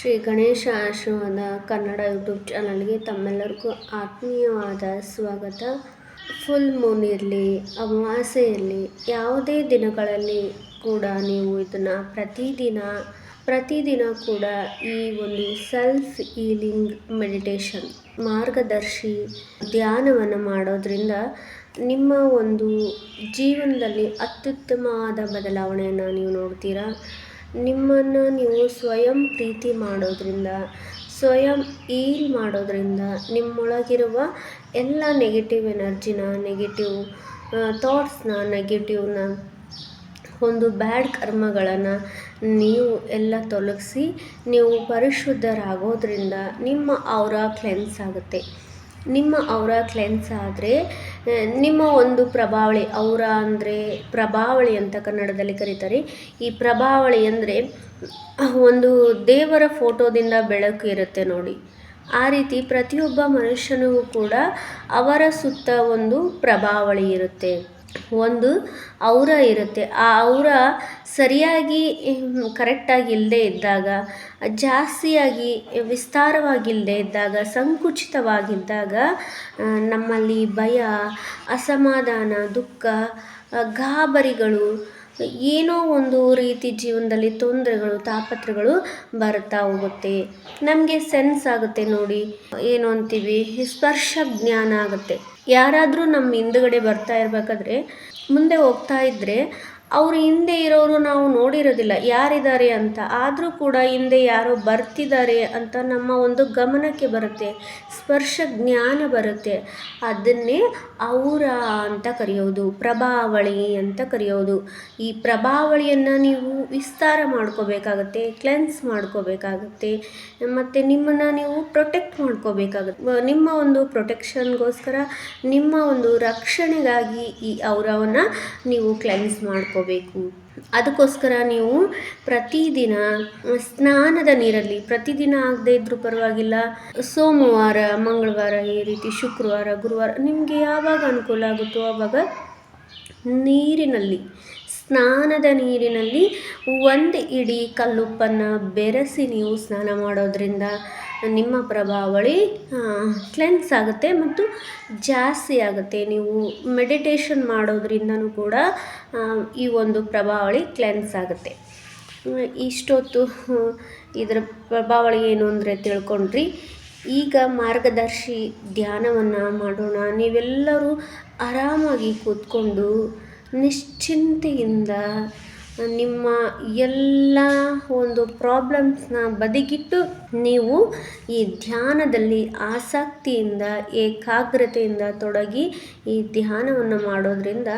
ಶ್ರೀ ಗಣೇಶ ಆಶ್ರಮದ ಕನ್ನಡ ಯೂಟ್ಯೂಬ್ ಚಾನಲ್ಗೆ ತಮ್ಮೆಲ್ಲರಿಗೂ ಆತ್ಮೀಯವಾದ ಸ್ವಾಗತ. ಫುಲ್ ಮೂನ್ ಇರಲಿ ಅಮಾವಾಸ್ಯೆ ಇರಲಿ, ಯಾವುದೇ ದಿನಗಳಲ್ಲಿ ಕೂಡ ನೀವು ಇದನ್ನು ಪ್ರತಿದಿನ ಪ್ರತಿದಿನ ಕೂಡ ಈ ಒಂದು ಸೆಲ್ಫ್ ಹೀಲಿಂಗ್ ಮೆಡಿಟೇಷನ್ ಮಾರ್ಗದರ್ಶಿ ಧ್ಯಾನವನ್ನು ಮಾಡೋದ್ರಿಂದ ನಿಮ್ಮ ಒಂದು ಜೀವನದಲ್ಲಿ ಅತ್ಯುತ್ತಮವಾದ ಬದಲಾವಣೆಯನ್ನು ನೀವು ನೋಡ್ತೀರಾ? ನಿಮ್ಮನ್ನು ನೀವು ಸ್ವಯಂ ಪ್ರೀತಿ ಮಾಡೋದ್ರಿಂದ, ಸ್ವಯಂ ಈಲ್ ಮಾಡೋದ್ರಿಂದ ನಿಮ್ಮೊಳಗಿರುವ ಎಲ್ಲ ನೆಗೆಟಿವ್ ಎನರ್ಜಿನ ನೆಗೆಟಿವ್ ಥಾಟ್ಸ್ನ ನೆಗೆಟಿವ್ನ ಒಂದು ಬ್ಯಾಡ್ ಕರ್ಮಗಳನ್ನು ನೀವು ಎಲ್ಲ ತೊಲಗಿಸಿ, ನೀವು ಪರಿಶುದ್ಧರಾಗೋದ್ರಿಂದ ನಿಮ್ಮ ಅವರ ಕ್ಲೆನ್ಸ್ ಆಗುತ್ತೆ. ನಿಮ್ಮ ಔರ ಕ್ಲೆನ್ಸ್ ಆದರೆ ನಿಮ್ಮ ಒಂದು ಪ್ರಭಾವಳಿ ಔರ ಅಂದರೆ ಪ್ರಭಾವಳಿ ಅಂತ ಕನ್ನಡದಲ್ಲಿ ಕರೀತಾರೆ. ಈ ಪ್ರಭಾವಳಿ ಅಂದರೆ ಒಂದು ದೇವರ ಫೋಟೋದಿಂದ ಬೆಳಕು ಇರುತ್ತೆ ನೋಡಿ. ಆ ರೀತಿ ಪ್ರತಿಯೊಬ್ಬ ಮನುಷ್ಯನಿಗೂ ಕೂಡ ಅವರ ಸುತ್ತ ಒಂದು ಪ್ರಭಾವಳಿ ಇರುತ್ತೆ. ಒಂದು ಔರ ಇರುತ್ತೆ. ಆ ಔರ ಸರಿಯಾಗಿ ಕರೆಕ್ಟಾಗಿ ಇಲ್ಲದೆ ಇದ್ದಾಗ, ಜಾಸ್ತಿಯಾಗಿ ವಿಸ್ತಾರವಾಗಿಲ್ಲದೆ ಇದ್ದಾಗ, ಸಂಕುಚಿತವಾಗಿದ್ದಾಗ ನಮ್ಮಲ್ಲಿ ಭಯ, ಅಸಮಾಧಾನ, ದುಃಖ ಗಾಬರಿಗಳು, ಏನೋ ಒಂದು ರೀತಿ ಜೀವನದಲ್ಲಿ ತೊಂದರೆಗಳು ತಾಪತ್ರಗಳು ಬರ್ತಾ ಹೋಗುತ್ತೆ. ನಮಗೆ ಸೆನ್ಸ್ ಆಗುತ್ತೆ ನೋಡಿ. ಏನು ಅಂತೀವಿ, ಸ್ಪರ್ಶ ಜ್ಞಾನ ಆಗುತ್ತೆ. ಯಾರಾದರೂ ನಮ್ಮ ಹಿಂದುಗಡೆ ಬರ್ತಾ ಇರಬೇಕಾದ್ರೆ ಮುಂದೆ ಹೋಗ್ತಾ ಇದ್ದರೆ ಅವ್ರ ಹಿಂದೆ ಇರೋರು ನಾವು ನೋಡಿರೋದಿಲ್ಲ, ಯಾರಿದ್ದಾರೆ ಅಂತ. ಆದರೂ ಕೂಡ ಹಿಂದೆ ಯಾರೋ ಬರ್ತಿದ್ದಾರೆ ಅಂತ ನಮ್ಮ ಒಂದು ಗಮನಕ್ಕೆ ಬರುತ್ತೆ, ಸ್ಪರ್ಶ ಜ್ಞಾನ ಬರುತ್ತೆ. ಅದನ್ನೇ ಔರ ಅಂತ ಕರೆಯೋದು, ಪ್ರಭಾವಳಿ ಅಂತ ಕರೆಯೋದು. ಈ ಪ್ರಭಾವಳಿಯನ್ನು ನೀವು ವಿಸ್ತಾರ ಮಾಡ್ಕೋಬೇಕಾಗತ್ತೆ ಕ್ಲೆನ್ಸ್ ಮಾಡ್ಕೋಬೇಕಾಗತ್ತೆ, ಮತ್ತು ನಿಮ್ಮನ್ನು ನೀವು ಪ್ರೊಟೆಕ್ಟ್ ಮಾಡ್ಕೋಬೇಕಾಗುತ್ತೆ. ನಿಮ್ಮ ಒಂದು ಪ್ರೊಟೆಕ್ಷನ್ಗೋಸ್ಕರ ನಿಮ್ಮ ಒಂದು ರಕ್ಷಣೆಗಾಗಿ ಈ ಔರವನ್ನು ನೀವು ಕ್ಲೆನ್ಸ್ ಮಾಡ್ಕೋ ಮಾಡ್ಕೋಬೇಕು ಅದಕ್ಕೋಸ್ಕರ ನೀವು ಪ್ರತಿದಿನ ಸ್ನಾನದ ನೀರಲ್ಲಿ, ಪ್ರತಿದಿನ ಆಗದೇ ಇದ್ರೂ ಪರವಾಗಿಲ್ಲ, ಸೋಮವಾರ, ಮಂಗಳವಾರ ಈ ರೀತಿ ಶುಕ್ರವಾರ, ಗುರುವಾರ ನಿಮಗೆ ಯಾವಾಗ ಅನುಕೂಲ ಆಗುತ್ತೋ ಆವಾಗ ನೀರಿನಲ್ಲಿ, ಸ್ನಾನದ ನೀರಿನಲ್ಲಿ ಒಂದು ಇಡೀ ಕಲ್ಲುಪ್ಪನ್ನು ಬೆರೆಸಿ ನೀವು ಸ್ನಾನ ಮಾಡೋದ್ರಿಂದ ನಿಮ್ಮ ಪ್ರಭಾವಳಿ ಕ್ಲೆನ್ಸ್ ಆಗುತ್ತೆ ಮತ್ತು ಜಾಸ್ತಿ ಆಗುತ್ತೆ. ನೀವು ಮೆಡಿಟೇಷನ್ ಮಾಡೋದ್ರಿಂದನೂ ಕೂಡ ಈ ಒಂದು ಪ್ರಭಾವಳಿ ಕ್ಲೆನ್ಸ್ ಆಗುತ್ತೆ. ಇಷ್ಟೊತ್ತು ಇದರ ಪ್ರಭಾವಳಿ ಏನು ಅಂದರೆ ತಿಳ್ಕೊಂಡ್ರಿ. ಈಗ ಮಾರ್ಗದರ್ಶಿ ಧ್ಯಾನವನ್ನು ಮಾಡೋಣ. ನೀವೆಲ್ಲರೂ ಆರಾಮಾಗಿ ಕೂತ್ಕೊಂಡು ನಿಶ್ಚಿಂತೆಯಿಂದ ನಿಮ್ಮ ಎಲ್ಲ ಒಂದು ಪ್ರಾಬ್ಲಮ್ಸ್ನ ಬದಿಗಿಟ್ಟು ನೀವು ಈ ಧ್ಯಾನದಲ್ಲಿ ಆಸಕ್ತಿಯಿಂದ, ಏಕಾಗ್ರತೆಯಿಂದ ತೊಡಗಿ ಈ ಧ್ಯಾನವನ್ನು ಮಾಡೋದರಿಂದ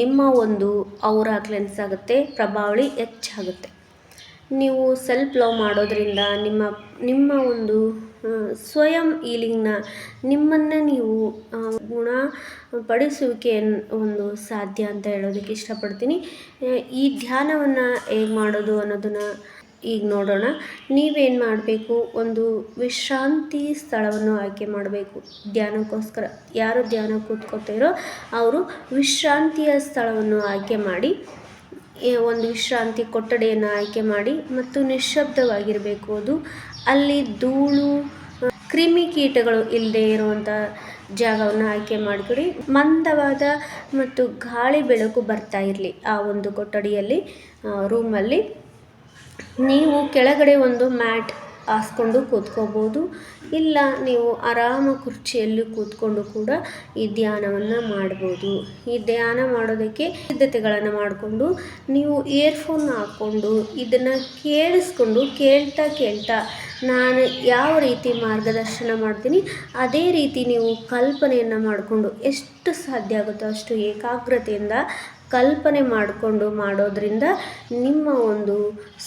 ನಿಮ್ಮ ಒಂದು ಔರ ಕ್ಲೆನ್ಸ್ ಆಗುತ್ತೆ, ಪ್ರಭಾವಳಿ ಹೆಚ್ಚಾಗುತ್ತೆ. ನೀವು ಸೆಲ್ಫ್ ಲವ್ ಮಾಡೋದರಿಂದ ನಿಮ್ಮ ನಿಮ್ಮ ಒಂದು ಸ್ವಯಂ ಈಲಿಂಗ್ನ ನಿಮ್ಮನ್ನು ನೀವು ಗುಣ ಪಡಿಸುವಿಕೆ ಒಂದು ಸಾಧ್ಯ ಅಂತ ಹೇಳೋದಕ್ಕೆ ಇಷ್ಟಪಡ್ತೀನಿ. ಈ ಧ್ಯಾನವನ್ನು ಹೇಗೆ ಮಾಡೋದು ಅನ್ನೋದನ್ನು ಈಗ ನೋಡೋಣ. ನೀವೇನು ಮಾಡಬೇಕು? ಒಂದು ವಿಶ್ರಾಂತಿ ಸ್ಥಳವನ್ನು ಆಯ್ಕೆ ಮಾಡಬೇಕು. ಧ್ಯಾನಕ್ಕೋಸ್ಕರ. ಯಾರು ಧ್ಯಾನ ಕೂತ್ಕೋತೀರೋ ಅವರು ವಿಶ್ರಾಂತಿಯ ಸ್ಥಳವನ್ನು ಆಯ್ಕೆ ಮಾಡಿ ಒಂದು ವಿಶ್ರಾಂತಿ ಕೊಠಡಿಯನ್ನು ಆಯ್ಕೆ ಮಾಡಿ ಮತ್ತು ನಿಶ್ಶಬ್ದವಾಗಿರಬೇಕು. ಅದು ಅಲ್ಲಿ ಧೂಳು ಕ್ರಿಮಿಕೀಟಗಳು ಇಲ್ಲದೆ ಇರುವಂಥ ಜಾಗವನ್ನು ಆಯ್ಕೆ ಮಾಡಿಕೊಡಿ. ಮಂದವಾದ ಮತ್ತು ಗಾಳಿ ಬೆಳಕು ಬರ್ತಾ ಇರಲಿ ಆ ಒಂದು ಕೊಠಡಿಯಲ್ಲಿ ರೂಮಲ್ಲಿ ನೀವು ಕೆಳಗಡೆ ಒಂದು ಮ್ಯಾಟ್ ಹಾಸ್ಕೊಂಡು ಕೂತ್ಕೋಬೋದು. ಇಲ್ಲ, ನೀವು ಆರಾಮ ಕುರ್ಚಿಯಲ್ಲಿ ಕೂತ್ಕೊಂಡು ಕೂಡ ಈ ಧ್ಯಾನವನ್ನು ಮಾಡ್ಬೋದು. ಈ ಧ್ಯಾನ ಮಾಡೋದಕ್ಕೆ ಸಿದ್ಧತೆಗಳನ್ನು ಮಾಡಿಕೊಂಡು, ನೀವು ಇಯರ್ಫೋನ್ ಹಾಕ್ಕೊಂಡು ಇದನ್ನು ಕೇಳಿಸ್ಕೊಂಡು ಕೇಳ್ತಾ ಕೇಳ್ತಾ ನಾನು ಯಾವ ರೀತಿ ಮಾರ್ಗದರ್ಶನ ಮಾಡ್ತೀನಿ, ಅದೇ ರೀತಿ ನೀವು ಕಲ್ಪನೆಯನ್ನು ಮಾಡಿಕೊಂಡು ಎಷ್ಟು ಸಾಧ್ಯ ಆಗುತ್ತೋ ಅಷ್ಟು ಏಕಾಗ್ರತೆಯಿಂದ ಕಲ್ಪನೆ ಮಾಡಿಕೊಂಡು ಮಾಡೋದ್ರಿಂದ ನಿಮ್ಮ ಒಂದು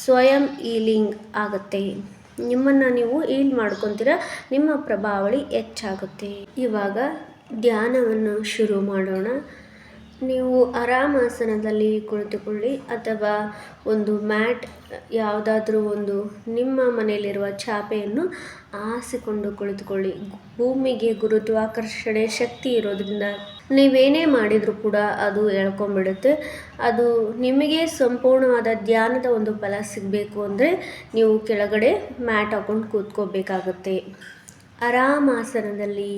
ಸ್ವಯಂ ಈಲಿಂಗ್ ಆಗುತ್ತೆ. ನಿಮ್ಮನ್ನು ನೀವು ಈಲ್ ಮಾಡ್ಕೊತೀರ, ನಿಮ್ಮ ಪ್ರಭಾವಳಿ ಹೆಚ್ಚಾಗುತ್ತೆ. ಇವಾಗ ಧ್ಯಾನವನ್ನು ಶುರು ಮಾಡೋಣ. ನೀವು ಆರಾಮಾಸನದಲ್ಲಿ ಕುಳಿತುಕೊಳ್ಳಿ, ಅಥವಾ ಒಂದು ಮ್ಯಾಟ್, ಯಾವುದಾದ್ರೂ ಒಂದು ನಿಮ್ಮ ಮನೆಯಲ್ಲಿರುವ ಚಾಪೆಯನ್ನು ಆಸಿಕೊಂಡು ಕುಳಿತುಕೊಳ್ಳಿ. ಭೂಮಿಗೆ ಗುರುತ್ವಾಕರ್ಷಣೆ ಶಕ್ತಿ ಇರೋದ್ರಿಂದ ನೀವೇನೇ ಮಾಡಿದರೂ ಕೂಡ ಅದು ಎಳ್ಕೊಂಬಿಡುತ್ತೆ ಅದು ನಿಮಗೆ ಸಂಪೂರ್ಣವಾದ ಧ್ಯಾನದ ಒಂದು ಫಲ ಸಿಗಬೇಕು ಅಂದರೆ ನೀವು ಕೆಳಗಡೆ ಮ್ಯಾಟ್ ಹಾಕೊಂಡು ಕೂತ್ಕೋಬೇಕಾಗುತ್ತೆ. ಆರಾಮಾಸನದಲ್ಲಿ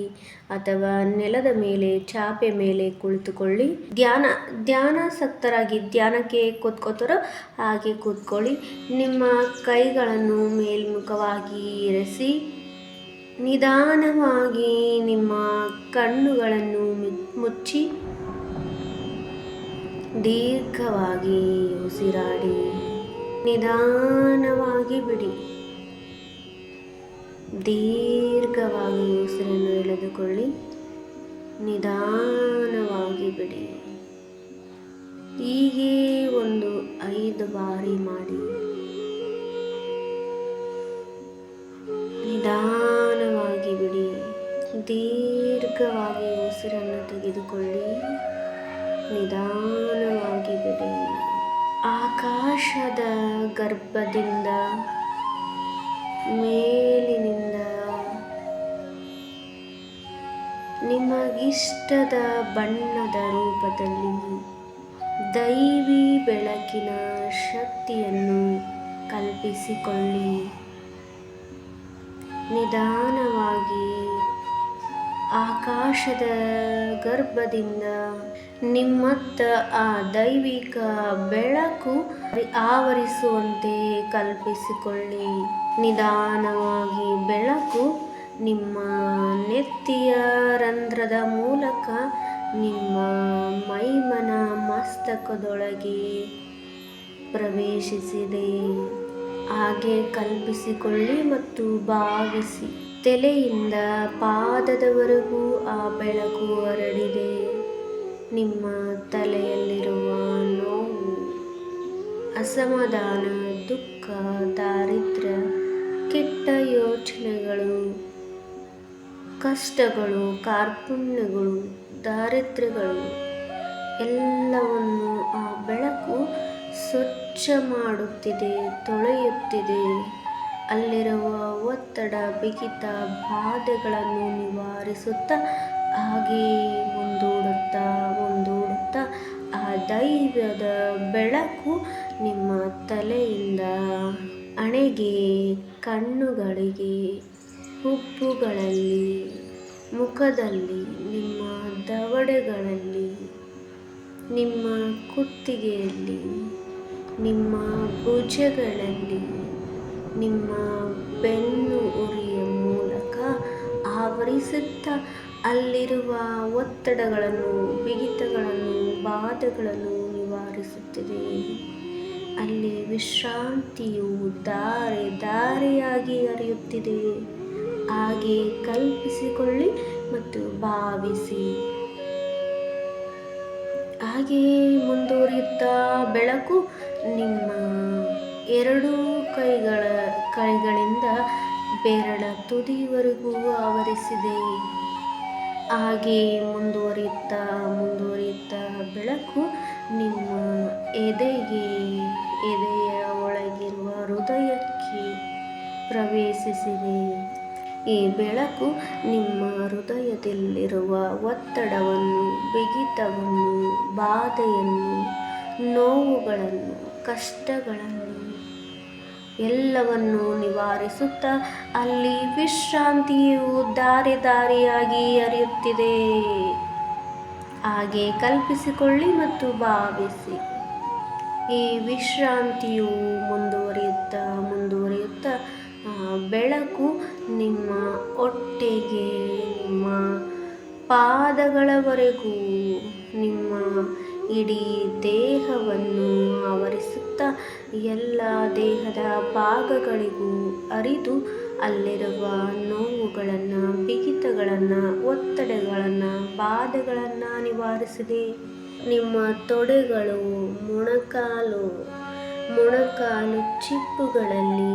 ಅಥವಾ ನೆಲದ ಮೇಲೆ, ಚಾಪೆ ಮೇಲೆ ಕುಳಿತುಕೊಳ್ಳಿ. ಧ್ಯಾನ, ಧ್ಯಾನಾಸಕ್ತರಾಗಿ ಧ್ಯಾನಕ್ಕೆ ಕೂತ್ಕೋತಾರೋ ಹಾಗೆ ಕೂತ್ಕೊಳ್ಳಿ. ನಿಮ್ಮ ಕೈಗಳನ್ನು ಮೇಲ್ಮುಖವಾಗಿ ಇರಿಸಿ ನಿಧಾನವಾಗಿ ನಿಮ್ಮ ಕಣ್ಣುಗಳನ್ನು ಮುಚ್ಚಿ ದೀರ್ಘವಾಗಿ ಉಸಿರಾಡಿ. ನಿಧಾನವಾಗಿ ಬಿಡಿ. ದೀರ್ಘವಾಗಿ ಉಸಿರನ್ನು ಎಳೆದುಕೊಳ್ಳಿ. ನಿಧಾನವಾಗಿ ಬಿಡಿ. ಹೀಗೆ ಒಂದು ಐದು ಬಾರಿ ಮಾಡಿ. ಬಿಡಿ ದೀರ್ಘವಾಗಿ ಉಸಿರನ್ನು ತೆಗೆದುಕೊಳ್ಳಿ. ನಿಧಾನವಾಗಿ ಬಿಡಿ. ಆಕಾಶದ ಗರ್ಭದಿಂದ ಮೇಲಿನಿಂದ ನಿಮಗಿಷ್ಟದ ಬಣ್ಣದ ರೂಪದಲ್ಲಿ ದೈವಿ ಬೆಳಕಿನ ಶಕ್ತಿಯನ್ನು ಕಲ್ಪಿಸಿಕೊಳ್ಳಿ. ನಿಧಾನವಾಗಿ ಆಕಾಶದ ಗರ್ಭದಿಂದ ನಿಮ್ಮತ್ತ ಆ ದೈವಿಕ ಬೆಳಕು ಆವರಿಸುವಂತೆ ಕಲ್ಪಿಸಿಕೊಳ್ಳಿ. ನಿಧಾನವಾಗಿ ಬೆಳಕು ನಿಮ್ಮ ನೆತ್ತಿಯ ರಂಧ್ರದ ಮೂಲಕ ನಿಮ್ಮ ಮೈಮನ ಮಸ್ತಕದೊಳಗೆ ಪ್ರವೇಶಿಸಿದೆ. ಹಾಗೆ ಕಲ್ಪಿಸಿಕೊಳ್ಳಿ ಮತ್ತು ಭಾವಿಸಿ. ತಲೆಯಿಂದ ಪಾದದವರೆಗೂ ಆ ಬೆಳಕು ಹರಡಿದೆ. ನಿಮ್ಮ ತಲೆಯಲ್ಲಿರುವ ನೋವು, ಅಸಮಾಧಾನ, ದುಃಖ, ದಾರಿದ್ರ್ಯ, ಕೆಟ್ಟ ಯೋಚನೆಗಳು, ಕಷ್ಟಗಳು, ಕಾರ್ಪುಣ್ಯಗಳು, ದಾರಿದ್ರ್ಯಗಳು, ಎಲ್ಲವನ್ನು ಆ ಬೆಳಕು ಸ್ವಚ್ಛ ಮಾಡುತ್ತಿದೆ, ತೊಳೆಯುತ್ತಿದೆ. ಅಲ್ಲಿರುವ ಒತ್ತಡ ಬಿಗಿತ ಬಾಧೆಗಳನ್ನು ನಿವಾರಿಸುತ್ತಾ, ಹಾಗೆ ಮುಂದೂಡುತ್ತಾ ಮುಂದೂಡುತ್ತಾ, ಆ ದೈವದ ಬೆಳಕು ನಿಮ್ಮ ತಲೆಯಿಂದ ಹಣೆಗೆ ಕಣ್ಣುಗಳಿಗೆ ಹುಬ್ಬುಗಳಲ್ಲಿ ಮುಖದಲ್ಲಿ, ನಿಮ್ಮ ದವಡೆಗಳಲ್ಲಿ, ನಿಮ್ಮ ಕುತ್ತಿಗೆಯಲ್ಲಿ, ನಿಮ್ಮ ಭುಜಗಳಲ್ಲಿ ನಿಮ್ಮ ಬೆನ್ನು ಉರಿಯ ಮೂಲಕ ಆವರಿಸುತ್ತಾ ಅಲ್ಲಿರುವ ಒತ್ತಡಗಳನ್ನು, ಬಿಗಿತಗಳನ್ನು, ಬಾಧೆಗಳನ್ನು ನಿವಾರಿಸುತ್ತಿದೆ. ಅಲ್ಲಿ ವಿಶ್ರಾಂತಿಯು ದಾರೆ ದಾರೆಯಾಗಿ ಹರಿಯುತ್ತಿದೆ. ಹಾಗೆ ಕಲ್ಪಿಸಿಕೊಳ್ಳಿ ಮತ್ತು ಭಾವಿಸಿ. ಹಾಗೆಯೇ ಮುಂದುವರಿಯುತ್ತಾ ಬೆಳಕು ನಿಮ್ಮ ಎರಡೂ ಕೈಗಳ ಕೈಗಳಿಂದ ಬೆರಳ ತುದಿವರೆಗೂ ಆವರಿಸಿದೆ. ಹಾಗೆ ಮುಂದುವರಿಯುತ್ತಾ ಮುಂದುವರಿಯುತ್ತಾ ಬೆಳಕು ನಿಮ್ಮ ಎದೆಗೆ, ಎದೆಯ ಒಳಗಿರುವ ಹೃದಯಕ್ಕೆ ಪ್ರವೇಶಿಸಿದೆ. ಈ ಬೆಳಕು ನಿಮ್ಮ ಹೃದಯದಲ್ಲಿರುವ ಒತ್ತಡವನ್ನು, ಬಿಗಿತವನ್ನು, ಬಾಧೆಯನ್ನು ನೋವುಗಳನ್ನು, ಕಷ್ಟಗಳನ್ನು ಎಲ್ಲವನ್ನು ನಿವಾರಿಸುತ್ತಾ ಅಲ್ಲಿ ವಿಶ್ರಾಂತಿಯು ದಾರಿ ದಾರಿಯಾಗಿ ಹರಿಯುತ್ತಿದೆ. ಹಾಗೆ ಕಲ್ಪಿಸಿಕೊಳ್ಳಿ ಮತ್ತು ಭಾವಿಸಿ. ಈ ವಿಶ್ರಾಂತಿಯು ಮುಂದುವರಿಯುತ್ತಾ ಮುಂದುವರಿಯುತ್ತಾ ಬೆಳಕು ನಿಮ್ಮ ಹೊಟ್ಟೆಗೆ, ನಿಮ್ಮ ಪಾದಗಳವರೆಗೂ, ನಿಮ್ಮ ಇಡೀ ದೇಹವನ್ನು ಆವರಿಸುತ್ತಾ ಎಲ್ಲ ದೇಹದ ಭಾಗಗಳಿಗೂ ಅರಿದು ಅಲ್ಲಿರುವ ನೋವುಗಳನ್ನು, ಬಿಗಿತಗಳನ್ನು, ಒತ್ತಡಗಳನ್ನು, ಬಾಧೆಗಳನ್ನು ನಿವಾರಿಸಿದೆ. ನಿಮ್ಮ ತೊಡೆಗಳು ಮೊಣಕಾಲು ಮೊಣಕಾಲು ಚಿಪ್ಪುಗಳಲ್ಲಿ,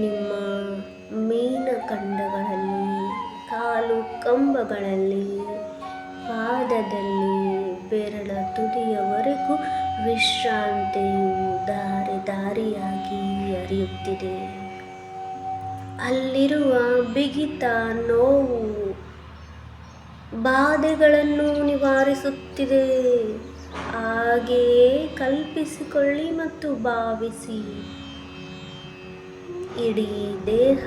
ನಿಮ್ಮ ಮೀನಖಂಡಗಳಲ್ಲಿ ಕಾಲು ಕಂಬಗಳಲ್ಲಿ, ಪಾದದಲ್ಲಿ ಬೆರ ವಿಶ್ರಾಂತಿಯು ದಾರಿ ದಾರಿಯಾಗಿ ಹರಿಯುತ್ತಿದೆ. ಅಲ್ಲಿರುವ ಬಿಗಿತ ನೋವು ಬಾಧೆಗಳನ್ನು ನಿವಾರಿಸುತ್ತಿದೆ. ಹಾಗೆಯೇ ಕಲ್ಪಿಸಿಕೊಳ್ಳಿ ಮತ್ತು ಭಾವಿಸಿ. ಇಡೀ ದೇಹ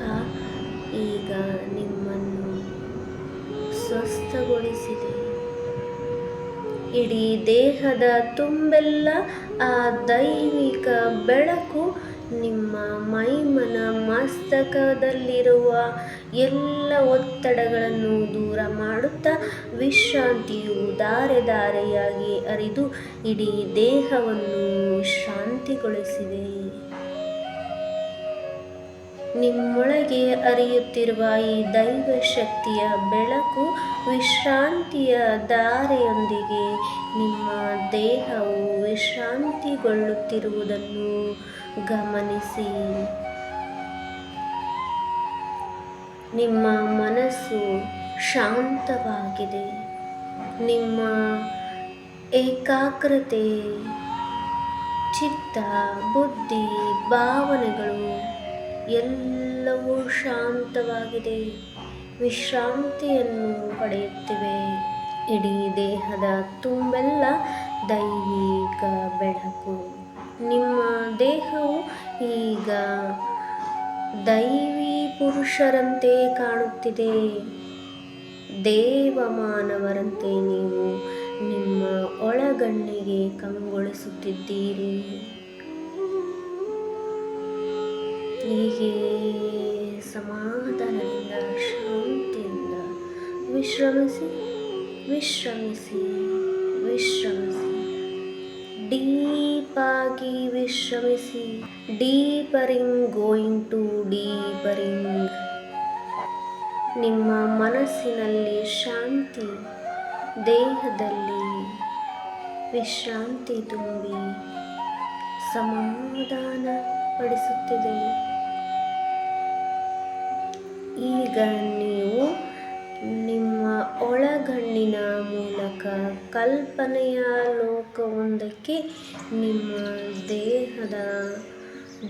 ಈಗ ನಿಮ್ಮನ್ನು ಸ್ವಸ್ಥಗೊಳಿಸಿದೆ. ಇಡೀ ದೇಹದ ತುಂಬೆಲ್ಲ ಆ ದೈವಿಕ ಬೆಳಕು ನಿಮ್ಮ ಮೈಮನ ಮಸ್ತಕದಲ್ಲಿರುವ ಎಲ್ಲ ಒತ್ತಡಗಳನ್ನು ದೂರ ಮಾಡುತ್ತಾ ವಿಶ್ರಾಂತಿಯು ಧಾರೆ ಧಾರೆಯಾಗಿ ಅರಿದು ಇಡೀ ದೇಹವನ್ನು ಶಾಂತಿಗೊಳಿಸಿದೆ. ನಿಮ್ಮೊಳಗೆ ಅರಿಯುತ್ತಿರುವ ಈ ದೈವ ಶಕ್ತಿಯ ಬೆಳಕು ವಿಶ್ರಾಂತಿಯ ಧಾರೆಯೊಂದಿಗೆ ನಿಮ್ಮ ದೇಹವು ವಿಶ್ರಾಂತಿಗೊಳ್ಳುತ್ತಿರುವುದನ್ನು ಗಮನಿಸಿ. ನಿಮ್ಮ ಮನಸ್ಸು ಶಾಂತವಾಗಿದೆ. ನಿಮ್ಮ ಏಕಾಗ್ರತೆ, ಚಿತ್ತ, ಬುದ್ಧಿ, ಭಾವನೆಗಳು ಎಲ್ಲವೂ ಶಾಂತವಾಗಿದೆ. ವಿಶ್ರಾಂತಿಯನ್ನು ಪಡೆಯುತ್ತಿವೆ. ಇಡೀ ದೇಹದ ತುಂಬೆಲ್ಲ ದೈವಿಕ ಬೆಳಕು. ನಿಮ್ಮ ದೇಹವು ಈಗ ದೈವಿ ಪುರುಷರಂತೆ ಕಾಣುತ್ತಿದೆ. ದೇವಮಾನವರಂತೆ ನೀವು ನಿಮ್ಮ ಒಳಗಣ್ಣಿಗೆ ಕಂಗೊಳಿಸುತ್ತಿದ್ದೀರಿ. ಹೀಗೆ ಸಮಾಧಾನದಿಂದ ವಿಶ್ರಮಿಸಿ ವಿಶ್ರಮಿಸಿ ವಿಶ್ರಮಿಸಿ. ಡೀಪಾಗಿ ವಿಶ್ರಮಿಸಿ. Deepening going to deepening. ನಿಮ್ಮ ಮನಸ್ಸಿನಲ್ಲಿ ಶಾಂತಿ, ದೇಹದಲ್ಲಿ ವಿಶ್ರಾಂತಿ ತುಂಬಿ, ಸಮಾಧಾನ ಪಡಿಸುತ್ತಿದೆ. ಈಗ ನೀವು ನಿಮ್ಮ ಒಳಗಣ್ಣಿನ ಮೂಲಕ ಕಲ್ಪನೆಯ ಲೋಕವೊಂದಕ್ಕೆ ನಿಮ್ಮ ದೇಹದ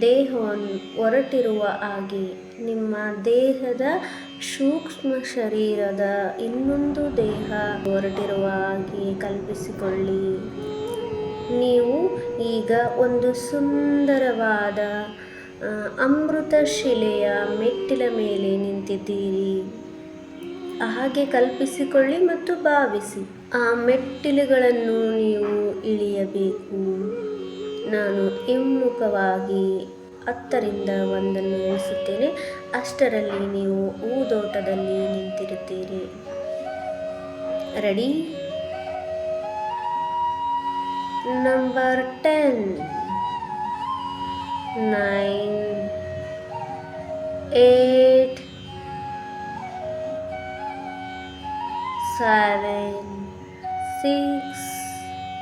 ದೇಹವನ್ನು ಹೊರಟಿರುವ ಹಾಗೆ ನಿಮ್ಮ ದೇಹದ ಸೂಕ್ಷ್ಮ ಶರೀರದ ಇನ್ನೊಂದು ದೇಹ ಹೊರಟಿರುವ ಹಾಗೆ ಕಲ್ಪಿಸಿಕೊಳ್ಳಿ. ನೀವು ಈಗ ಒಂದು ಸುಂದರವಾದ ಅಮೃತ ಶಿಲೆಯ ಮೆಟ್ಟಿಲ ಮೇಲೆ ನಿಂತಿದ್ದೀರಿ. ಹಾಗೆ ಕಲ್ಪಿಸಿಕೊಳ್ಳಿ ಮತ್ತು ಭಾವಿಸಿ. ಆ ಮೆಟ್ಟಿಲುಗಳನ್ನು ನೀವು ಇಳಿಯಬೇಕು. ನಾನು ಹಿಮ್ಮುಖವಾಗಿ ಹತ್ತರಿಂದ ಒಂದನ್ನು ಎಣಿಸುತ್ತೇನೆ ಅಷ್ಟರಲ್ಲಿ ನೀವು ಹೂದೋಟದಲ್ಲಿ ನಿಂತಿರುತ್ತೀರಿ. Ready? Number ten. Nine, eight seven six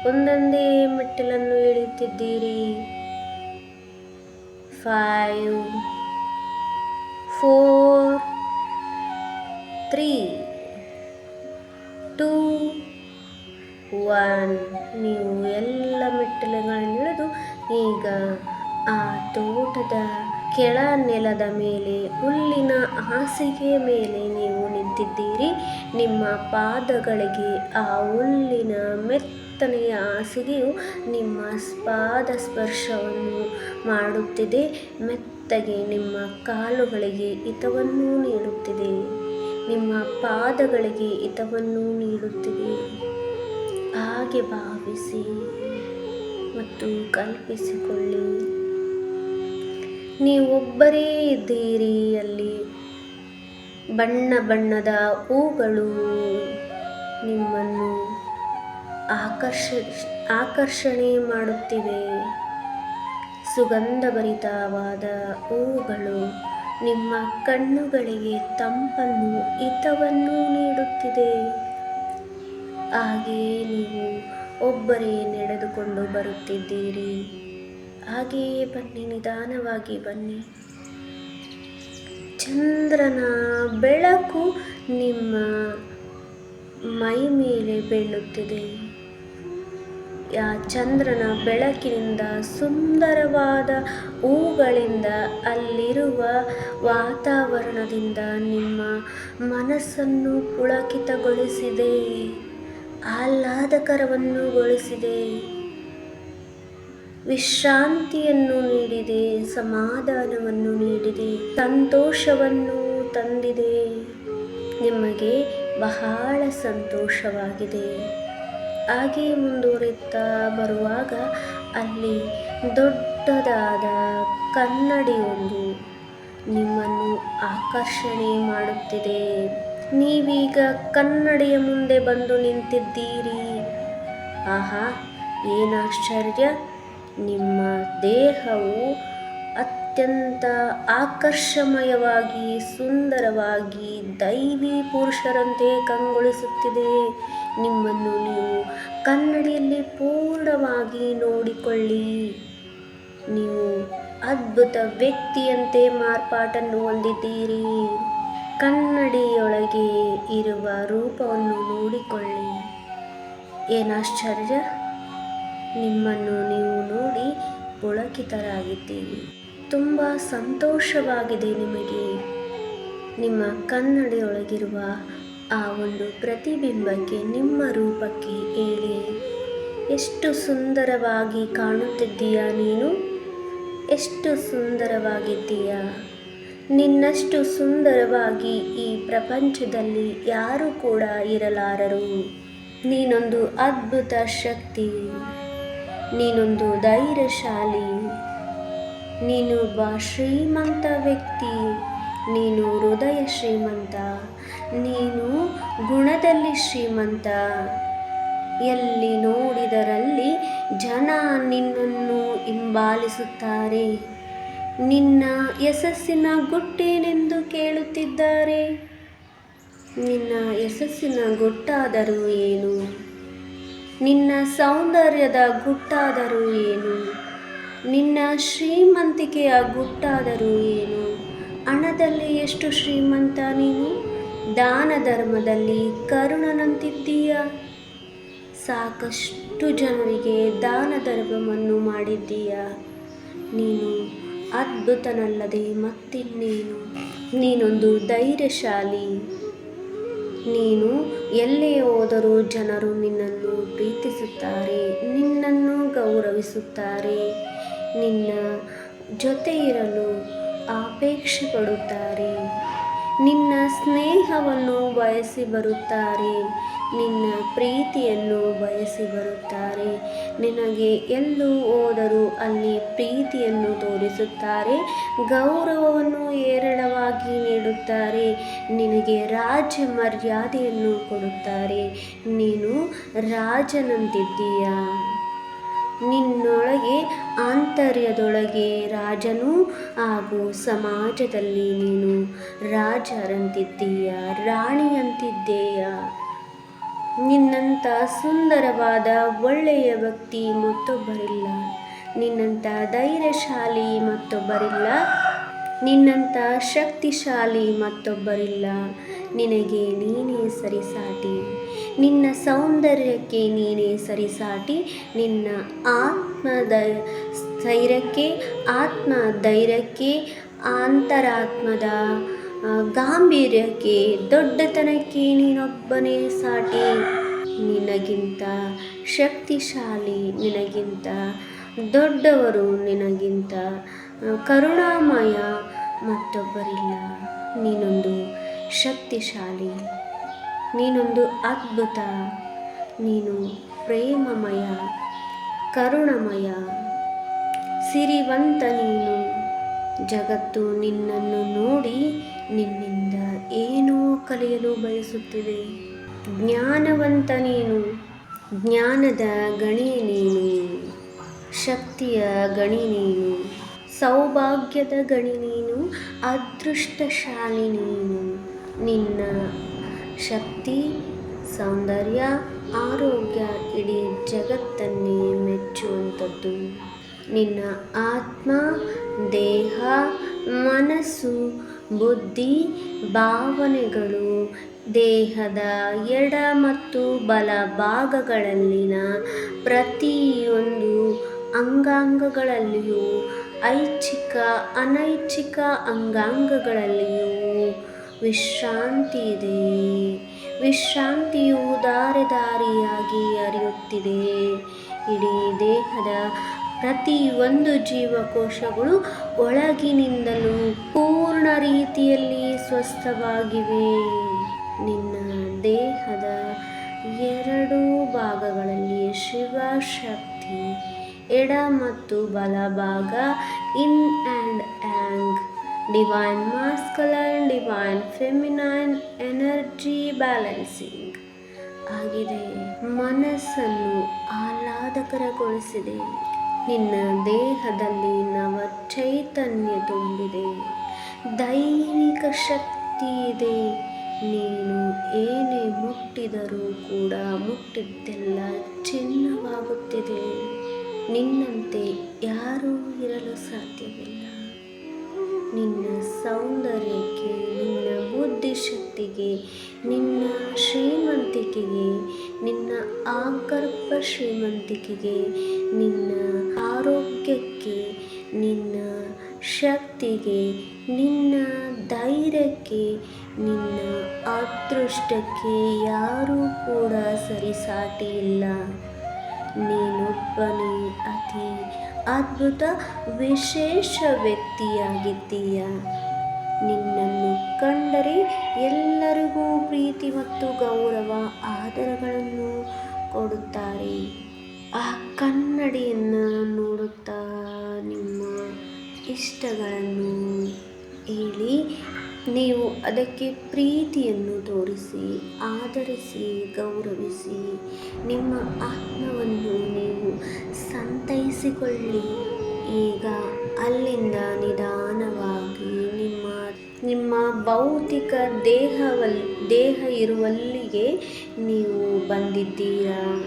ಒಂದೊಂದೇ ಮೆಟ್ಟಿಲನ್ನು ಇಳಿಯುತ್ತಿದ್ದೀರಿ five, four, three, two, one. ನೀವು ಎಲ್ಲ ಮೆಟ್ಟಿಲುಗಳನ್ನು ಇಳಿದು ಈಗ ಆ ತೋಟದ ಕೆಳ ನೆಲದ ಮೇಲೆ, ಹುಲ್ಲಿನ ಹಾಸಿಗೆಯ ಮೇಲೆ ನೀವು ನಿಂತಿದ್ದೀರಿ ನಿಮ್ಮ ಪಾದಗಳಿಗೆ ಆ ಹುಲ್ಲಿನ ಮೆತ್ತನೆಯ ಹಾಸಿಗೆಯು ನಿಮ್ಮ ಪಾದ ಸ್ಪರ್ಶವನ್ನು ಮಾಡುತ್ತಿದೆ. ಮೆತ್ತಗೆ ನಿಮ್ಮ ಕಾಲುಗಳಿಗೆ ಹಿತವನ್ನು ನೀಡುತ್ತಿದೆ. ನಿಮ್ಮ ಪಾದಗಳಿಗೆ ಹಿತವನ್ನು ನೀಡುತ್ತಿದೆ. ಹಾಗೆ ಭಾವಿಸಿ ಮತ್ತು ಕಲ್ಪಿಸಿಕೊಳ್ಳಿ. ನೀವೊಬ್ಬರೇ ಇದ್ದೀರಿ ಅಲ್ಲಿ. ಬಣ್ಣ ಬಣ್ಣದ ಹೂಗಳು ನಿಮ್ಮನ್ನು ಆಕರ್ಷ, ಆಕರ್ಷಣೆ ಮಾಡುತ್ತಿವೆ. ಸುಗಂಧಭರಿತವಾದ ಹೂಗಳು ನಿಮ್ಮ ಕಣ್ಣುಗಳಿಗೆ ತಂಪನ್ನು, ಹಿತವನ್ನು ನೀಡುತ್ತಿದೆ. ಹಾಗೆಯೇ ನೀವು ಒಬ್ಬರೇ ನಡೆದುಕೊಂಡು ಬರುತ್ತಿದ್ದೀರಿ. ಹಾಗೆಯೇ ಬನ್ನಿ, ನಿಧಾನವಾಗಿ ಬನ್ನಿ. ಚಂದ್ರನ ಬೆಳಕು ನಿಮ್ಮ ಮೈ ಮೇಲೆ ಬೀಳುತ್ತಿದೆ. ಆ ಚಂದ್ರನ ಬೆಳಕಿನಿಂದ ಸುಂದರವಾದ ಹೂಗಳಿಂದ ಅಲ್ಲಿರುವ ವಾತಾವರಣದಿಂದ ನಿಮ್ಮ ಮನಸ್ಸನ್ನು ಪುಳಕಿತಗೊಳಿಸಿದೆ ಆಹ್ಲಾದಕರವನ್ನುಗೊಳಿಸಿದೆ ವಿಶ್ರಾಂತಿಯನ್ನು ನೀಡಿದೆ, ಸಮಾಧಾನವನ್ನು ನೀಡಿದೆ, ಸಂತೋಷವನ್ನು ತಂದಿದೆ. ನಿಮಗೆ ಬಹಳ ಸಂತೋಷವಾಗಿದೆ. ಹಾಗೆ ಮುಂದುವರಿತಾ ಬರುವಾಗ ಅಲ್ಲಿ ದೊಡ್ಡದಾದ ಕನ್ನಡಿಯೊಂದು ನಿಮ್ಮನ್ನು ಆಕರ್ಷಣೆ ಮಾಡುತ್ತಿದೆ. ನೀವೀಗ ಕನ್ನಡಿಯ ಮುಂದೆ ಬಂದು ನಿಂತಿದ್ದೀರಿ. ಆಹಾ, ಏನಾಶ್ಚರ್ಯ. ನಿಮ್ಮ ದೇಹವು ಅತ್ಯಂತ ಆಕರ್ಷಮಯವಾಗಿ, ಸುಂದರವಾಗಿ ದೈವಿ ಪುರುಷರಂತೆ ಕಂಗೊಳಿಸುತ್ತಿದೆ. ನಿಮ್ಮನ್ನು ನೀವು ಕನ್ನಡಿಯಲ್ಲಿ ಪೂರ್ಣವಾಗಿ ನೋಡಿಕೊಳ್ಳಿ. ನೀವು ಅದ್ಭುತ ವ್ಯಕ್ತಿಯಂತೆ ಮಾರ್ಪಾಟನ್ನು ಹೊಂದಿದ್ದೀರಿ. ಕನ್ನಡಿಯೊಳಗೆ ಇರುವ ರೂಪವನ್ನು ನೋಡಿಕೊಳ್ಳಿ. ಏನಾಶ್ಚರ್ಯ? ನಿಮ್ಮನ್ನು ನೀವು ನೋಡಿ ಪುಳಕಿತರಾಗಿದ್ದೀರಿ. ತುಂಬ ಸಂತೋಷವಾಗಿದೆ ನಿಮಗೆ. ನಿಮ್ಮ ಕನ್ನಡಿಯೊಳಗಿರುವ ಆ ಒಂದು ಪ್ರತಿಬಿಂಬಕ್ಕೆ ನಿಮ್ಮ ರೂಪಕ್ಕೆ ಹೇಳಿ ಎಷ್ಟು ಸುಂದರವಾಗಿ ಕಾಣುತ್ತಿದ್ದೀಯಾ ನೀನು? ಎಷ್ಟು ಸುಂದರವಾಗಿದ್ದೀಯಾ? ನಿನ್ನಷ್ಟು ಸುಂದರವಾಗಿ ಈ ಪ್ರಪಂಚದಲ್ಲಿ ಯಾರೂ ಕೂಡ ಇರಲಾರರು. ನೀನೊಂದು ಅದ್ಭುತ ಶಕ್ತಿ. ನೀನೊಂದು ಧೈರ್ಯಶಾಲಿ. ನೀನೊಬ್ಬ ಶ್ರೀಮಂತ ವ್ಯಕ್ತಿ. ನೀನು ಹೃದಯ ಶ್ರೀಮಂತ. ನೀನು ಗುಣದಲ್ಲಿ ಶ್ರೀಮಂತ. ಎಲ್ಲಿ ನೋಡಿದರಲ್ಲಿ ಜನ ನಿನ್ನನ್ನು ಹಿಂಬಾಲಿಸುತ್ತಾರೆ. ನಿನ್ನ ಯಶಸ್ಸಿನ ಗುಟ್ಟೇನೆಂದು ಕೇಳುತ್ತಿದ್ದಾರೆ. ನಿನ್ನ ಯಶಸ್ಸಿನ ಗುಟ್ಟಾದರೂ ಏನು? ನಿನ್ನ ಸೌಂದರ್ಯದ ಗುಟ್ಟಾದರೂ ಏನು? ನಿನ್ನ ಶ್ರೀಮಂತಿಕೆಯ ಗುಟ್ಟಾದರೂ ಏನು? ಹಣದಲ್ಲಿ ಎಷ್ಟು ಶ್ರೀಮಂತ ನೀನು? ದಾನ ಧರ್ಮದಲ್ಲಿ ಕರುಣನಂತಿದ್ದೀಯ? ಸಾಕಷ್ಟು ಜನರಿಗೆ ದಾನ ಧರ್ಮವನ್ನು ಮಾಡಿದ್ದೀಯ. ನೀನು ಅದ್ಭುತನಲ್ಲದೆ ಮತ್ತಿನ್ನೇನು? ನೀನೊಂದು ಧೈರ್ಯಶಾಲಿ. ನೀನು ಎಲ್ಲೇ ಹೋದರೂ ಜನರು ನಿನ್ನನ್ನು ಪ್ರೀತಿಸುತ್ತಾರೆ, ನಿನ್ನನ್ನು ಗೌರವಿಸುತ್ತಾರೆ. ನಿನ್ನ ಜೊತೆ ಇರಲು ಅಪೇಕ್ಷೆ ಪಡುತ್ತಾರೆ ನಿನ್ನ ಸ್ನೇಹವನ್ನು ಬಯಸಿ ಬರುತ್ತಾರೆ. ನಿನ್ನ ಪ್ರೀತಿಯನ್ನು ಬಯಸಿ ಬರುತ್ತಾರೆ. ನಿನಗೆ ಎಲ್ಲೂ ಹೋದರೂ ಅಲ್ಲಿ ಪ್ರೀತಿಯನ್ನು ತೋರಿಸುತ್ತಾರೆ. ಗೌರವವನ್ನು ಏರಳವಾಗಿ ನೀಡುತ್ತಾರೆ ನಿನಗೆ ರಾಜ ಮರ್ಯಾದೆಯನ್ನು ಕೊಡುತ್ತಾರೆ. ನೀನು ರಾಜನಂತಿದ್ದೀಯ. ನಿನ್ನೊಳಗೆ ಆಂತರ್ಯದೊಳಗೆ ರಾಜನು ಹಾಗೂ ಸಮಾಜದಲ್ಲಿ ನೀನು ರಾಜರಂತಿದ್ದೀಯ, ರಾಣಿಯಂತಿದ್ದೀಯ. ನಿನ್ನಂಥ ಸುಂದರವಾದ ಒಳ್ಳೆಯ ವ್ಯಕ್ತಿ ಮತ್ತೊಬ್ಬರಿಲ್ಲ. ನಿನ್ನಂಥ ಧೈರ್ಯಶಾಲಿ ಮತ್ತೊಬ್ಬರಿಲ್ಲ. ನಿನ್ನಂಥ ಶಕ್ತಿಶಾಲಿ ಮತ್ತೊಬ್ಬರಿಲ್ಲ. ನಿನಗೆ ನೀನೇ ಸರಿಸಾಟಿ. ನಿನ್ನ ಸೌಂದರ್ಯಕ್ಕೆ ನೀನೇ ಸರಿಸಾಟಿ. ನಿನ್ನ ಆತ್ಮದ ಸ್ಥೈರ್ಯಕ್ಕೆ, ಆತ್ಮ ಧೈರ್ಯಕ್ಕೆ, ಅಂತರಾತ್ಮದ ಗಾಂಭೀರ್ಯಕ್ಕೆ, ದೊಡ್ಡತನಕ್ಕೆ ನೀನೊಬ್ಬನೇ ಸಾಟಿ. ನಿನಗಿಂತ ಶಕ್ತಿಶಾಲಿ, ನಿನಗಿಂತ ದೊಡ್ಡವರು ನಿನಗಿಂತ ಕರುಣಾಮಯ, ಮತ್ತೊಬ್ಬರಿಲ್ಲ. ನೀನೊಂದು ಶಕ್ತಿಶಾಲಿ, ನೀನೊಂದು ಅದ್ಭುತ, ನೀನು ಪ್ರೇಮಮಯ, ಕರುಣಮಯ. ಸಿರಿವಂತ ನೀನು, ಜಗತ್ತು ನಿನ್ನನ್ನು ನೋಡಿ ನಿನ್ನಿಂದ ಏನೋ ಕಲಿಯಲು ಬಯಸುತ್ತಿದೆ. ಜ್ಞಾನವಂತ ನೀನು, ಜ್ಞಾನದ ಗಣಿ ನೀನು, ಶಕ್ತಿಯ ಗಣಿ ನೀನು. ಸೌಭಾಗ್ಯದ ಗಣಿ ನೀನು, ಅದೃಷ್ಟಶಾಲಿ ನೀನು. ನಿನ್ನ ಶಕ್ತಿ, ಸೌಂದರ್ಯ, ಆರೋಗ್ಯ ಇಡೀ ಜಗತ್ತನ್ನೇ ಮೆಚ್ಚುವಂಥದ್ದು. ನಿನ್ನ ಆತ್ಮ, ದೇಹ, ಮನಸ್ಸು, ಬುದ್ಧಿ, ಭಾವನೆಗಳು, ದೇಹದ ಎಡ ಮತ್ತು ಬಲ ಭಾಗಗಳಲ್ಲಿನ ಪ್ರತಿಯೊಂದು ಅಂಗಾಂಗಗಳಲ್ಲಿಯೂ ಐಚ್ಛಿಕ, ಅನೈಚ್ಛಿಕ ಅಂಗಾಂಗಗಳಲ್ಲಿಯೂ ವಿಶ್ರಾಂತಿ ಇದೆ ವಿಶ್ರಾಂತಿಯು ದಾರೆ ದಾರಿಯಾಗಿ ಹರಿಯುತ್ತಿದೆ. ಇಡೀ ದೇಹದ ಪ್ರತಿಯೊಂದು ಜೀವಕೋಶಗಳು ಒಳಗಿನಿಂದಲೂ ಪೂರ್ಣ ರೀತಿಯಲ್ಲಿ ಸ್ವಸ್ಥವಾಗಿವೆ. ನಿನ್ನ ದೇಹದ ಎರಡೂ ಭಾಗಗಳಲ್ಲಿ ಶಿವಶಕ್ತಿ ಎಡ ಮತ್ತು ಬಲಭಾಗ, yin and yang divine masculine divine feminine energy balancing. ಆಗಿದೆ. ಮನಸ್ಸನ್ನು ಆಹ್ಲಾದಕರಗೊಳಿಸಿದೆ. ನಿನ್ನ ದೇಹದಲ್ಲಿ ನವ ಚೈತನ್ಯ ತುಂಬಿದೆ. ದೈಹಿಕ ಶಕ್ತಿ ಇದೆ. ನೀನು ಏನೇ ಮುಟ್ಟಿದರೂ ಕೂಡ ಮುಟ್ಟಿದ್ದೆಲ್ಲ ಚಿನ್ನವಾಗುತ್ತಿದೆ. ನಿನ್ನಂತೆ ಯಾರೂ ಇರಲು ಸಾಧ್ಯವಿಲ್ಲ. ನಿನ್ನ ಸೌಂದರ್ಯಕ್ಕೆ, ನಿನ್ನ ಬುದ್ಧಿಶಕ್ತಿಗೆ, ನಿನ್ನ ಶ್ರೀಮಂತಿಕೆಗೆ, ನಿನ್ನ ಆಕರ್ಪ ಶ್ರೀಮಂತಿಕೆಗೆ, ನಿನ್ನ ಆರೋಗ್ಯಕ್ಕೆ, ನಿನ್ನ ಶಕ್ತಿಗೆ, ನಿನ್ನ ಧೈರ್ಯಕ್ಕೆ, ನಿನ್ನ ಅದೃಷ್ಟಕ್ಕೆ ಯಾರೂ ಕೂಡ ಸರಿಸಾಟಿ ಇಲ್ಲ. ನೀನೊಬ್ಬನೇ ಅತಿ ಅದ್ಭುತ ವಿಶೇಷ ವ್ಯಕ್ತಿಯಾಗಿದ್ದೀಯ ನಿನ್ನನ್ನು ಕಂಡರೆ ಎಲ್ಲರಿಗೂ ಪ್ರೀತಿ ಮತ್ತು ಗೌರವ ಆದರಗಳನ್ನು ಕೊಡುತ್ತಾರೆ. ಆ ಕನ್ನಡಿಯನ್ನು ನೋಡುತ್ತಾ ನಿಮ್ಮ ಇಷ್ಟಗಳನ್ನು ಹೇಳಿ ನೀವು ಅದಕ್ಕೆ ಪ್ರೀತಿಯನ್ನು ತೋರಿಸಿ ಆದರಿಸಿ ಗೌರವಿಸಿ, ನಿಮ್ಮ ಆತ್ಮವನ್ನು ನೀವು ಸಂತೈಸಿಕೊಳ್ಳಿ. ಈಗ ಅಲ್ಲಿಂದ ನಿಧಾನವಾಗಿ ನಿಮ್ಮ ನಿಮ್ಮ ಭೌತಿಕ ದೇಹವಲ್, ದೇಹ ಇರುವಲ್ಲಿಗೆ ನೀವು ಬಂದಿದ್ದೀರಾ?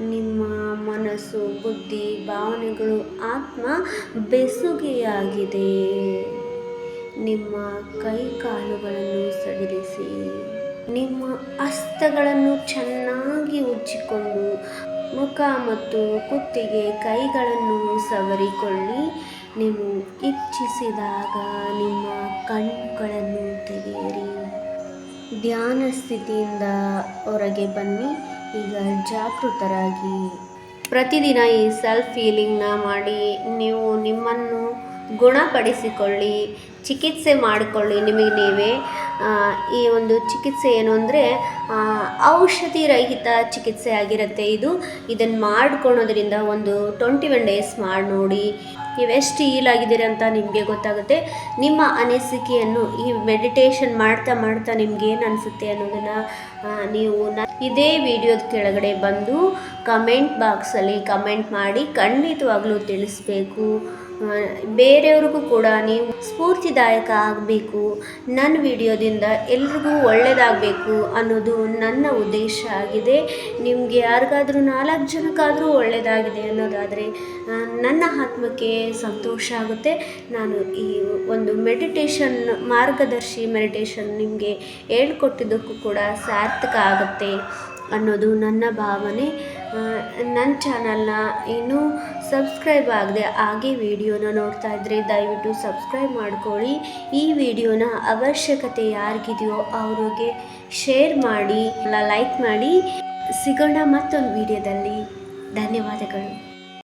ನಿಮ್ಮ ಮನಸ್ಸು, ಬುದ್ಧಿ, ಭಾವನೆಗಳು, ಆತ್ಮ ಬೆಸುಗೆಯಾಗಿದೆ. ನಿಮ್ಮ ಕೈ ಕಾಲುಗಳನ್ನು ಸಡಿಲಿಸಿ, ನಿಮ್ಮ ಹಸ್ತಗಳನ್ನು ಚೆನ್ನಾಗಿ ಉಜ್ಜಿಕೊಂಡು, ಮುಖ ಮತ್ತು ಕುತ್ತಿಗೆ ಕೈಗಳನ್ನು ಸವರಿಕೊಳ್ಳಿ. ನೀವು ಇಚ್ಛಿಸಿದಾಗ ನಿಮ್ಮ ಕಣ್ಣುಗಳನ್ನು ತೆಗೆಯಿರಿ. ಧ್ಯಾನ ಸ್ಥಿತಿಯಿಂದ ಹೊರಗೆ ಬನ್ನಿ. ಈಗ ಜಾಗೃತರಾಗಿ. ಪ್ರತಿದಿನ ಈ ಸೆಲ್ಫ್ ಫೀಲಿಂಗ್ನ ಮಾಡಿ ನೀವು ನಿಮ್ಮನ್ನು ಗುಣಪಡಿಸಿಕೊಳ್ಳಿ, ಚಿಕಿತ್ಸೆ ಮಾಡಿಕೊಳ್ಳಿ ನಿಮಗೆ ನೀವೇ. ಈ ಒಂದು ಚಿಕಿತ್ಸೆ ಏನು ಅಂದರೆ ಔಷಧಿ ರಹಿತ ಚಿಕಿತ್ಸೆ ಆಗಿರುತ್ತೆ ಇದು. ಇದನ್ನು ಮಾಡ್ಕೊಳೋದ್ರಿಂದ ಒಂದು ಟ್ವೆಂಟಿ ಒನ್ ಡೇಸ್ ಮಾಡಿ ನೋಡಿ. ನೀವೆಷ್ಟು ಹೀಲ್ ಆಗಿದ್ದೀರಿ ಅಂತ ನಿಮಗೆ ಗೊತ್ತಾಗುತ್ತೆ. ನಿಮ್ಮ ಅನಿಸಿಕೆಯನ್ನು ಈ ಮೆಡಿಟೇಷನ್ ಮಾಡ್ತಾ ಮಾಡ್ತಾ ನಿಮ್ಗೆ ಏನು ಅನಿಸುತ್ತೆ ಅನ್ನೋದನ್ನು ನೀವು ಇದೇ ವಿಡಿಯೋದ ಕೆಳಗಡೆ ಬಂದು ಕಮೆಂಟ್ ಬಾಕ್ಸಲ್ಲಿ ಕಮೆಂಟ್ ಮಾಡಿ ಖಂಡಿತವಾಗ್ಲೂ ತಿಳಿಸ್ಬೇಕು. ಬೇರೆಯವ್ರಿಗೂ ಕೂಡ ನೀವು ಸ್ಫೂರ್ತಿದಾಯಕ ಆಗಬೇಕು. ನನ್ನ ವಿಡಿಯೋದಿಂದ ಎಲ್ರಿಗೂ ಒಳ್ಳೆಯದಾಗಬೇಕು ಅನ್ನೋದು ನನ್ನ ಉದ್ದೇಶ ಆಗಿದೆ. ನಿಮಗೆ ಯಾರಿಗಾದ್ರೂ ನಾಲ್ಕು ಜನಕ್ಕಾದರೂ ಒಳ್ಳೆಯದಾಗಿದೆ ಅನ್ನೋದಾದರೆ ನನ್ನ ಆತ್ಮಕ್ಕೆ ಸಂತೋಷ ಆಗುತ್ತೆ. ನಾನು ಈ ಒಂದು ಮೆಡಿಟೇಷನ್ ಮಾರ್ಗದರ್ಶಿ ಮೆಡಿಟೇಷನ್ ನಿಮಗೆ ಹೇಳ್ಕೊಟ್ಟಿದ್ದಕ್ಕೂ ಕೂಡ ಸಾರ್ಥಕ ಆಗುತ್ತೆ ಅನ್ನೋದು ನನ್ನ ಭಾವನೆ. ನನ್ನ ಚಾನಲ್ನ ಇನ್ನೂ ಸಬ್ಸ್ಕ್ರೈಬ್ ಆಗದೆ ಹಾಗೆ ವಿಡಿಯೋನ ನೋಡ್ತಾ ಇದ್ದರೆ ದಯವಿಟ್ಟು ಸಬ್ಸ್ಕ್ರೈಬ್ ಮಾಡ್ಕೊಳ್ಳಿ. ಈ ವಿಡಿಯೋನ ಅವಶ್ಯಕತೆ ಯಾರಿಗಿದೆಯೋ ಅವ್ರಿಗೆ ಶೇರ್ ಮಾಡಿ, ಲೈಕ್ ಮಾಡಿ. ಸಿಗೋಣ ಮತ್ತೊಂದು ವಿಡಿಯೋದಲ್ಲಿ. ಧನ್ಯವಾದಗಳು.